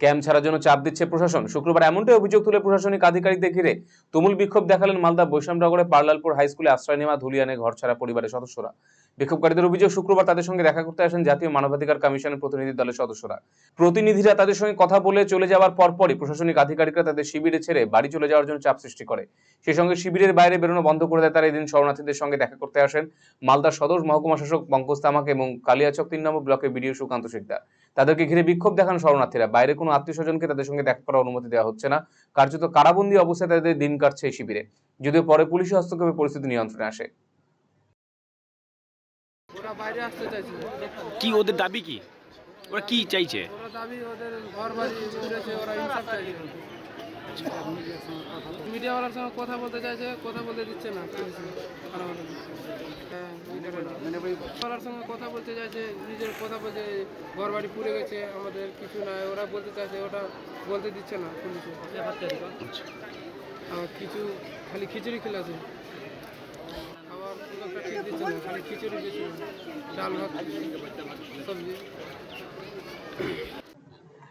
Camp ছাড়ার জন্য চাপ দিচ্ছে প্রশাসন। শুক্রবার এমনটাই অভিযোগ তুলে প্রশাসনিক আধিকারিকদের ঘিরে। তুমুল বিক্ষোভ দেখালেন মালদা বৈষ্ণবনগরে, পার্লালপুর হাই স্কুলে আশ্রয় নেওয়া, ধুলিয়ানে ঘর ছাড়া পরিবারের সদস্যরা। বিক্ষোভকারীদের অভিযোগ, শুক্রবার তাদের সঙ্গে দেখা করতে আসেন জাতীয় মানবাধিকার কমিশনের প্রতিনিধি দলের সদস্যরা। প্রতিনিধিরা তাদের সঙ্গে কথা বলে চলে যাওয়ার পরপরই প্রশাসনিক আধিকারিকরা তাদের শিবিরে ছেড়ে বাড়ি চলে যাওয়ার জন্য চাপ সৃষ্টি করে। সেই সঙ্গে শিবিরের বাইরে বেরোনো বন্ধ করে দেয় তারা। এদিন শরণার্থীদের সঙ্গে দেখা করতে আসেন মালদা সদর মহকুমা শাসক পঙ্কজ তামাক এবং কালিয়াচক তিন নম্বর ব্লকের বিডিও সুকান্ত শিকদার। তাদেরকে ঘিরে বিক্ষোভ দেখান শরণার্থীরা। বাইরে কোনো আত্মীয় স্বজনকে তাদের সঙ্গে দেখা করার অনুমতি দেওয়া হচ্ছে না। কার্যত কারাবন্দী অবস্থায় তাদের দিন কাটছে এই শিবিরে। যদিও পরে পুলিশি হস্তক্ষেপে পরিস্থিতি নিয়ন্ত্রণে আসে। কি ওদের দাবি কি? ওরা কি চাইছে? মিডিয়াওয়ালার সঙ্গে কথা বলতে চাইছে কথা বলতে দিচ্ছে না। পুলিশ ওই। হ্যাঁ, সঙ্গে কথা বলতে চাইছে নিজের কথা বলছে ঘর বাড়ি পুড়ে গেছে আমাদের কিছু নাই ওরা বলতে চাইছে ওটা বলতে দিচ্ছে না পুলিশে। আর কিছু খালি খিচুড়ি খেলাছে। খুব ঠিক দিচ্ছে না খালি খিচুড়ি দিচ্ছে ডাল ভাত সবজি।